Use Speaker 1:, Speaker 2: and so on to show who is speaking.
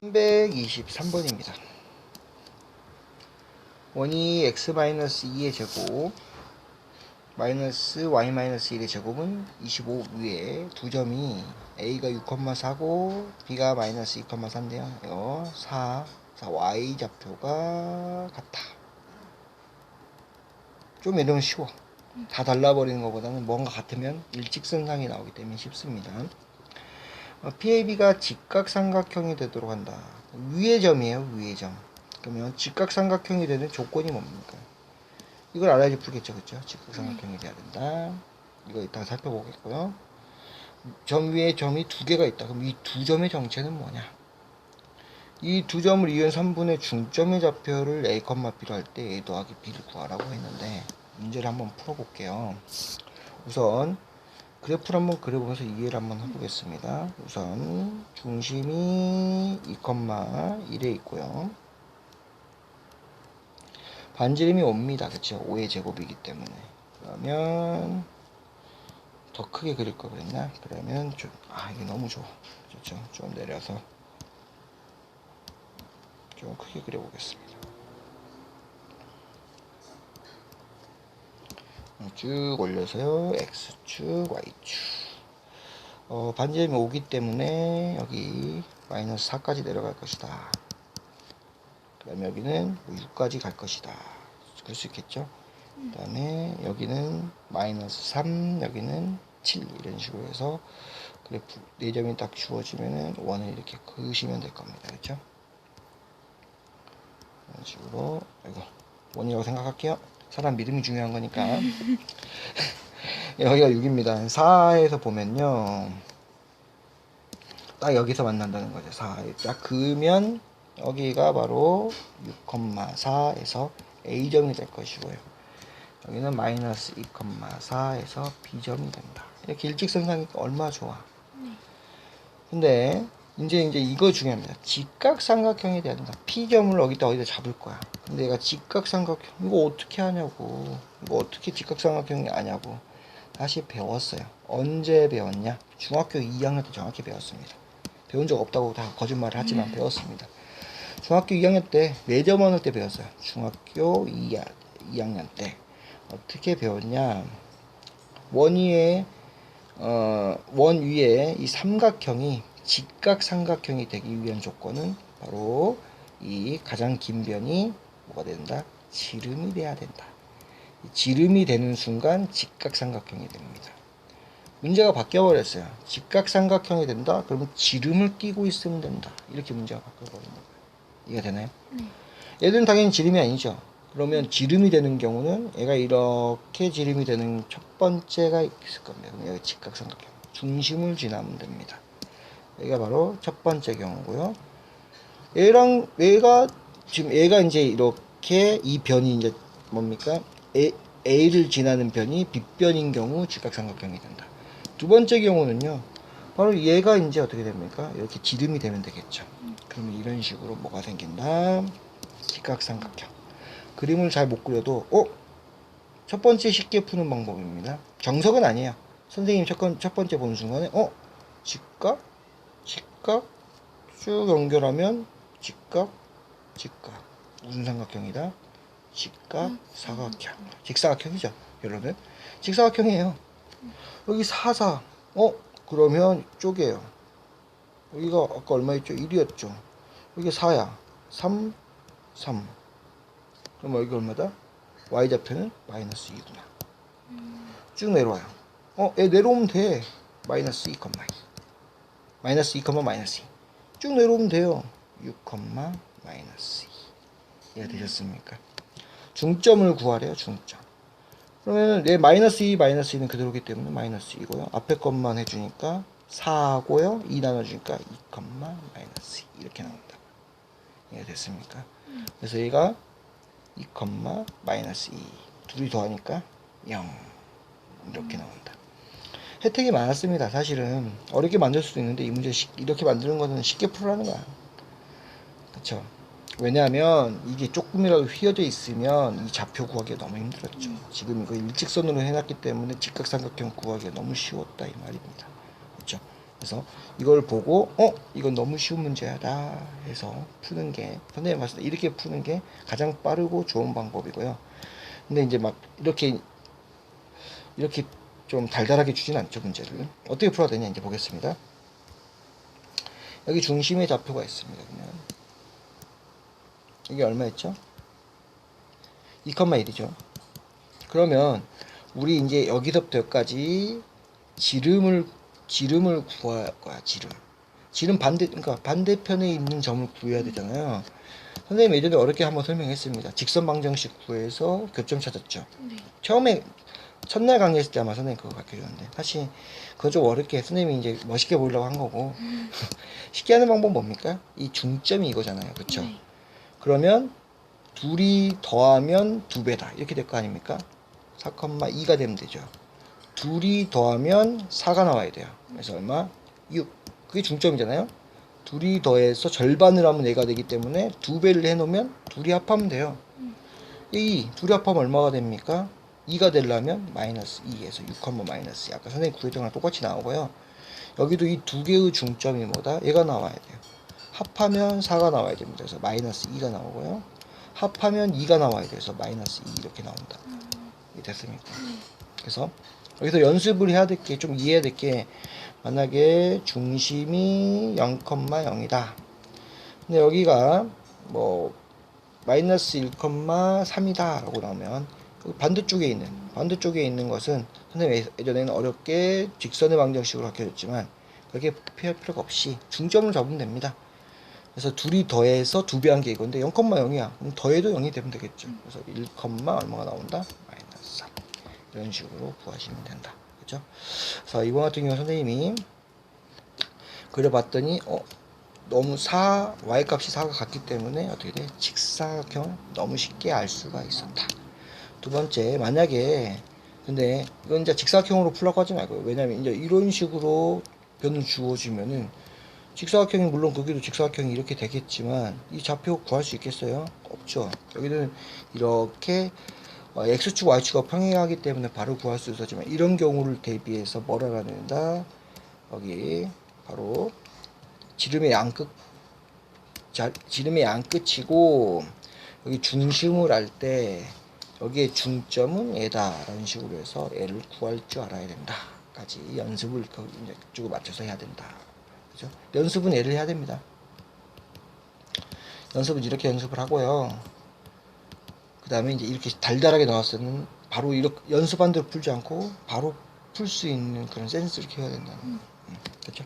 Speaker 1: 323번입니다. 원이 x-2의 제곱 마이너스 y-1의 제곱은 25 위에 두 점이 a가 6,4고 b가 마이너스 2,3인데요. 이거 4, 4 y 좌표가 같다. 좀 이러면 쉬워. 다 달라버리는 것보다는 뭔가 같으면 일직선상이 나오기 때문에 쉽습니다. 어, PAB가 직각삼각형이 되도록 한다. 위의 점이에요, 위의 점. 그러면 직각삼각형이 되는 조건이 뭡니까? 이걸 알아야지 풀겠죠, 그렇죠? 직각삼각형이 돼야 된다. 이거 이따가 살펴보겠고요. 점 위에 점이 두 개가 있다. 그럼 이 두 점의 정체는 뭐냐? 이 두 점을 이은 3분의 중점의 좌표를 A, B로 할 때 A 더하기 B를 구하라고 했는데 문제를 한번 풀어볼게요. 우선 그래프를 한번 그려보면서 이해를 한번 해보겠습니다. 우선 중심이 2,1에 있고요. 반지름이 5입니다. 그쵸? 5의 제곱이기 때문에. 그러면 더 크게 그릴 걸 그랬나? 그러면 좀, 아, 이게 너무 좋아. 그렇죠? 좀 내려서 좀 크게 그려보겠습니다. 쭉 올려서요. X축, Y축. 어, 반지름이 5기 때문에 여기 마이너스 4까지 내려갈 것이다. 그 다음에 여기는 6까지 갈 것이다. 그럴 수 있겠죠? 그 다음에 여기는 마이너스 3, 여기는 7 이런 식으로 해서 그래프 4점이 딱 주어지면은 원을 이렇게 그으시면 될 겁니다. 그렇죠? 이런 식으로 이거 원이라고 생각할게요. 사람 믿음이 중요한 거니까. 여기가 6입니다. 4에서 보면요. 딱 여기서 만난다는 거죠. 4. 딱 그으면 여기가 바로 6,4에서 A점이 될 것이고요. 여기는 마이너스 2,4에서 B점이 된다. 이렇게 일직선상이니까 얼마 좋아. 근데 이제 이제 이거 중요합니다. 직각삼각형이 돼야 된다. P점을 여기다 어디다 잡을 거야. 근데 얘가 직각삼각형 이거 어떻게 하냐고. 이거 어떻게 직각삼각형이 아냐고. 다시 배웠어요. 언제 배웠냐? 중학교 2학년 때 정확히 배웠습니다. 배운 적 없다고 다 거짓말을 하지만 배웠습니다. 중학교 2학년 때 매점 원을 때 배웠어요. 중학교 2학, 2학년 때 어떻게 배웠냐? 원 위에 어, 원 위에 이 삼각형이 직각삼각형이 되기 위한 조건은 바로 이 가장 긴 변이 뭐가 된다? 지름이 돼야 된다. 이 지름이 되는 순간 직각삼각형이 됩니다. 문제가 바뀌어 버렸어요. 직각삼각형이 된다? 그러면 지름을 끼고 있으면 된다. 이렇게 문제가 바뀌어 버린 거예요. 이해가 되나요? 얘들은 당연히 지름이 아니죠. 그러면 지름이 되는 경우는 얘가 이렇게 지름이 되는 첫 번째가 있을 겁니다. 그럼 여기 직각삼각형. 중심을 지나면 됩니다. 여기가 바로 첫 번째 경우고요. 얘랑 얘가 지금 얘가 이제 이렇게 이 변이 이제 뭡니까? A, A를 지나는 변이 빗변인 경우 직각삼각형이 된다. 두 번째 경우는요. 바로 얘가 이제 어떻게 됩니까? 이렇게 지름이 되면 되겠죠. 그러면 이런 식으로 뭐가 생긴다? 직각삼각형. 그림을 잘 못 그려도 어? 첫 번째 쉽게 푸는 방법입니다. 정석은 아니에요. 선생님 첫, 번, 첫 번째 보는 순간에 어? 직각? 직각? 쭉 연결하면 직각? 직각. 무슨 삼각형이다? 직각, 사각형. 직사각형이죠. 여러분. 직사각형이에요. 여기 사사. 어? 그러면 쪼개요. 여기가 아까 얼마 있죠? 1이었죠. 여기 4야. 3, 3. 그럼 여기 얼마다? y좌표는 마이너스 2구나. 쭉 내려와요. 어, 얘 내려오면 돼. 마이너스 2, 2. 마이너스 2, 마이너스 2. 쭉 내려오면 돼요. 6, 마이너스 2. 이해가 되셨습니까? 중점을 구하래요, 중점. 그러면 내 마이너스 2, 마이너스 2는 그대로기 때문에 마이너스 2고요. 앞에 것만 해주니까 4고요. 2 나눠주니까 2, 마이너스 2. 이렇게 나온다. 이해가 됐습니까? 그래서 얘가 2, 마이너스 2. 둘이 더하니까 0. 이렇게 나온다. 혜택이 많았습니다. 사실은 어렵게 만들 수도 있는데 이 문제 쉽- 이렇게 만드는 거는 쉽게 풀라는 거야. 그렇죠? 왜냐하면 이게 조금이라도 휘어져 있으면 이 좌표 구하기가 너무 힘들었죠. 지금 이거 일직선으로 해놨기 때문에 직각삼각형 구하기가 너무 쉬웠다 이 말입니다. 그렇죠? 그래서 이걸 보고 어 이건 너무 쉬운 문제야다 해서 푸는 게 선생님 때 이렇게 푸는 게 가장 빠르고 좋은 방법이고요. 근데 이제 막 이렇게 이렇게 좀 달달하게 주진 않죠 문제를 어떻게 풀어야 되냐 이제 보겠습니다. 여기 중심의 좌표가 있습니다. 그러면 이게 얼마였죠? 2,1이죠. 그러면 우리 이제 여기서부터 여기까지 지름을 지름을 구할 거야. 지름. 지름 반대 그러니까 반대편에 있는 점을 구해야 되잖아요. 선생님 예전에 어렵게 한번 설명했습니다. 직선 방정식 구해서 교점 찾았죠.
Speaker 2: 네.
Speaker 1: 처음에 첫날 강의했을 때 아마 선생님 그거 가르쳐줬는데 사실 그건 좀 어렵게 선생님이 이제 멋있게 보이려고 한 거고 쉽게 하는 방법 뭡니까? 이 중점이 이거잖아요. 그쵸?
Speaker 2: 네.
Speaker 1: 그러면 둘이 더하면 두 배다 이렇게 될 거 아닙니까? 4,2가 되면 되죠. 둘이 더하면 4가 나와야 돼요. 그래서 얼마? 6. 그게 중점이잖아요. 둘이 더해서 절반을 하면 4가 되기 때문에 두 배를 해놓으면 둘이 합하면 돼요.
Speaker 2: 음.
Speaker 1: 이 둘이 합하면 얼마가 됩니까? 2가 되려면 마이너스 2에서 6, 마이너스 2. 아까 선생님 구했던 거랑 똑같이 나오고요. 여기도 이 두 개의 중점이 뭐다? 얘가 나와야 돼요. 합하면 4가 나와야 됩니다. 그래서 마이너스 2가 나오고요. 합하면 2가 나와야 돼서 마이너스 2 이렇게 나온다. 이게 됐습니까? 그래서 여기서 연습을 해야 될 게 좀 이해해야 될 게 만약에 중심이 0,0이다. 근데 여기가 뭐 마이너스 1,3이다 라고 나오면 그 반대쪽에 있는 반대쪽에 있는 것은 선생님 예전에는 어렵게 직선의 방정식으로 가르쳐줬지만 그렇게 표현할 필요가 없이 중점을 잡으면 됩니다. 그래서 둘이 더해서 두 배한 게 이건데 0,0이야. 그럼 더해도 0이 되면 되겠죠. 그래서 1, 얼마가 나온다? 마이너스 3. 이런 식으로 구하시면 된다. 그죠? 그래서 이번 같은 경우 선생님이 그려봤더니 어 너무 4 y 값이 4가 같기 때문에 어떻게 돼? 직사각형을 너무 쉽게 알 수가 있었다. 두 번째 만약에 근데 이건 이제 직사각형으로 풀라고 하지 말고요. 왜냐면 이제 이런 식으로 변을 주어지면은 직사각형이 물론 거기도 직사각형이 이렇게 되겠지만 이 좌표 구할 수 있겠어요? 없죠. 여기는 이렇게 어, x축 y축가 평행하기 때문에 바로 구할 수 있었지만 이런 경우를 대비해서 뭘 알아야 된다? 여기 바로 지름의 양끝 자, 지름의 양끝이고 여기 중심을 알때 여기에 중점은 얘다 라는 식으로 해서 얘를 구할 줄 알아야 된다. 까지 연습을 그 이제 주고 맞춰서 해야 된다. 그죠? 연습은 얘를 해야 됩니다. 연습은 이렇게 연습을 하고요. 그 다음에 이제 이렇게 달달하게 때는 바로 이렇게 연습한 대로 풀지 않고 바로 풀 수 있는 그런 센스를 키워야 된다는 음, 그렇죠?